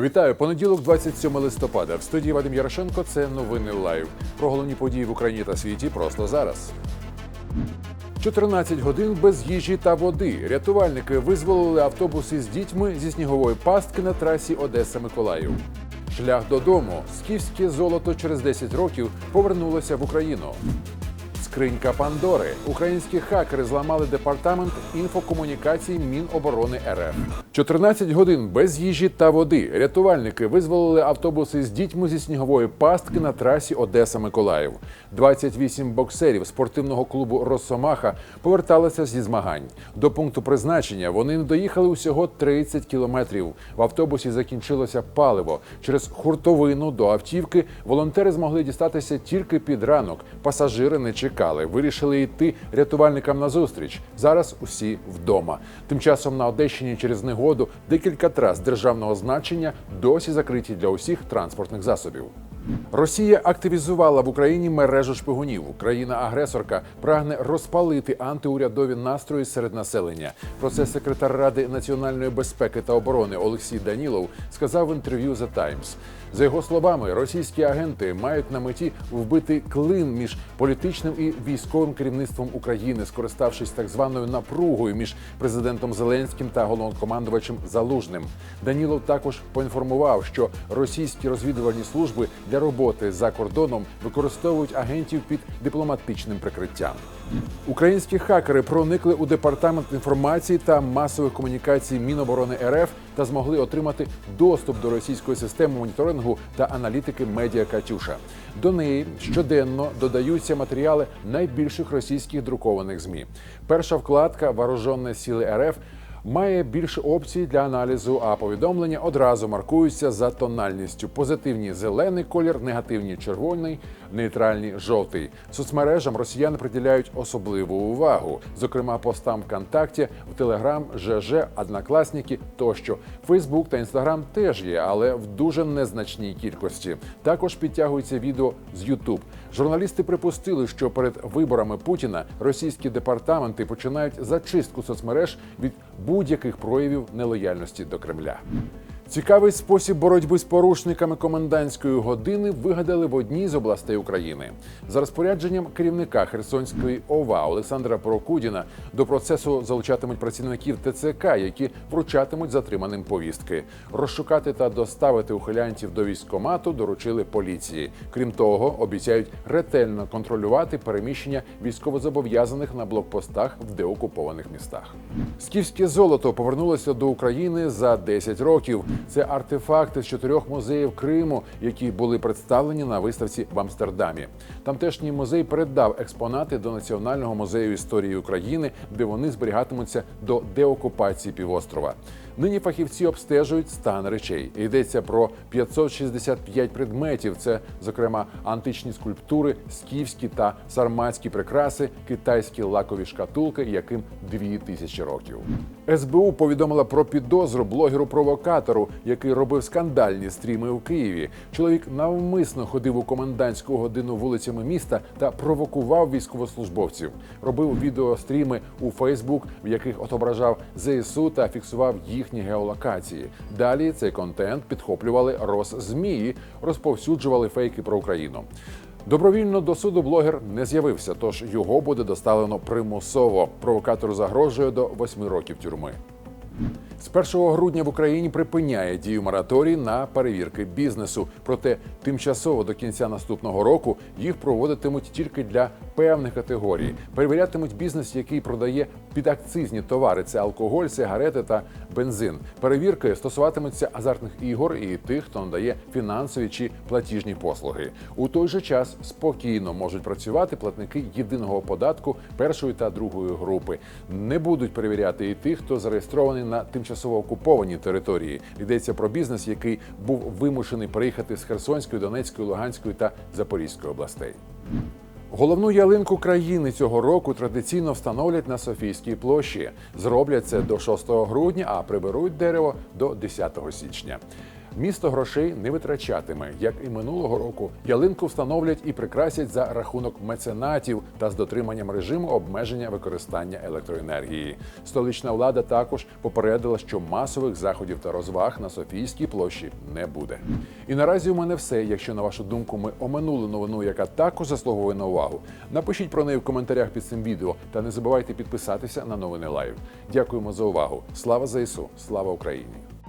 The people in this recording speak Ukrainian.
Вітаю, понеділок, 27 листопада. В студії Вадим Ярошенко. Це новини лайв. Про головні події в Україні та світі просто зараз. 14 годин без їжі та води. Рятувальники визволили автобуси з дітьми зі снігової пастки на трасі Одеса-Миколаїв. Шлях додому. Скіфське золото через 10 років повернулося в Україну. Скринька Пандори. Українські хакери зламали департамент інфокомунікацій Міноборони РФ. 14 годин без їжі та води. Рятувальники визволили автобуси з дітьми зі снігової пастки на трасі Одеса-Миколаїв. 28 боксерів спортивного клубу Росомаха поверталися зі змагань. До пункту призначення вони не доїхали усього 30 кілометрів. В автобусі закінчилося паливо. Через хуртовину до автівки волонтери змогли дістатися тільки під ранок. Пасажири не чекали. Вирішили йти рятувальникам на зустріч. Зараз усі вдома. Тим часом на Одещині через негоду декілька трас державного значення досі закриті для усіх транспортних засобів. Росія активізувала в Україні мережу шпигунів. Країна-агресорка прагне розпалити антиурядові настрої серед населення. Про це секретар Ради національної безпеки та оборони Олексій Данілов сказав в інтерв'ю The Times. За його словами, російські агенти мають на меті вбити клин між політичним і військовим керівництвом України, скориставшись так званою напругою між президентом Зеленським та головнокомандувачем Залужним. Данілов також поінформував, що російські розвідувальні служби для роботи за кордоном використовують агентів під дипломатичним прикриттям. Українські хакери проникли у департамент інформації та масових комунікацій Міноборони РФ та змогли отримати доступ до російської системи моніторингу та аналітики медіа Катюша. До неї щоденно додаються матеріали найбільших російських друкованих змі. Перша вкладка Вооружені сили РФ має більше опцій для аналізу, а повідомлення одразу маркуються за тональністю: позитивні зелений колір, негативні червоний, нейтральні жовтий. Соцмережам росіяни приділяють особливу увагу, зокрема постам ВКонтакті, в Телеграм, ЖЖ, Однокласники тощо. Фейсбук та Інстаграм теж є, але в дуже незначній кількості. Також підтягується відео з Ютуб. Журналісти припустили, що перед виборами Путіна російські департаменти починають зачистку соцмереж від будь-яких проявів нелояльності до Кремля. Цікавий спосіб боротьби з порушниками комендантської години вигадали в одній з областей України. За розпорядженням керівника Херсонської ОВА Олександра Прокудіна до процесу залучатимуть працівників ТЦК, які вручатимуть затриманим повістки. Розшукати та доставити ухилянтів до військкомату доручили поліції. Крім того, обіцяють ретельно контролювати переміщення військовозобов'язаних на блокпостах в деокупованих містах. Скіфське золото повернулося до України за 10 років. Це артефакти з чотирьох музеїв Криму, які були представлені на виставці в Амстердамі. Тамтешній музей передав експонати до Національного музею історії України, де вони зберігатимуться до деокупації півострова. Нині фахівці обстежують стан речей. Йдеться про 565 предметів. Це, зокрема, античні скульптури, скіфські та сарматські прикраси, китайські лакові шкатулки, яким 2000 років. СБУ повідомила про підозру блогеру-провокатору, який робив скандальні стріми у Києві. Чоловік навмисно ходив у комендантську годину вулицями міста та провокував військовослужбовців. Робив відеостріми у Фейсбук, в яких отображав ЗСУ та фіксував їхні геолокації. Далі цей контент підхоплювали Росзмії, розповсюджували фейки про Україну. Добровільно до суду блогер не з'явився, тож його буде доставлено примусово. Провокатору загрожує до восьми років тюрми. З 1 грудня в Україні припиняє дію мораторій на перевірки бізнесу. Проте тимчасово до кінця наступного року їх проводитимуть тільки для певних категорій. Перевірятимуть бізнес, який продає підакцизні товари: це алкоголь, сигарети та бензин. Перевірки стосуватимуться азартних ігор і тих, хто надає фінансові чи платіжні послуги. У той же час спокійно можуть працювати платники єдиного податку першої та другої групи. Не будуть перевіряти і тих, хто зареєстрований на тимчасово окупованій території. Йдеться про бізнес, який був вимушений переїхати з Херсонської, Донецької, Луганської та Запорізької областей. Головну ялинку країни цього року традиційно встановлять на Софійській площі. Зроблять це до 6 грудня, а приберуть дерево до 10 січня. Місто грошей не витрачатиме, як і минулого року. Ялинку встановлять і прикрасять за рахунок меценатів та з дотриманням режиму обмеження використання електроенергії. Столична влада також попередила, що масових заходів та розваг на Софійській площі не буде. І наразі у мене все. Якщо на вашу думку ми оминули новину, яка також заслуговує на увагу, напишіть про неї в коментарях під цим відео та не забувайте підписатися на новини Лайв. Дякуємо за увагу. Слава ЗСУ! Слава Україні!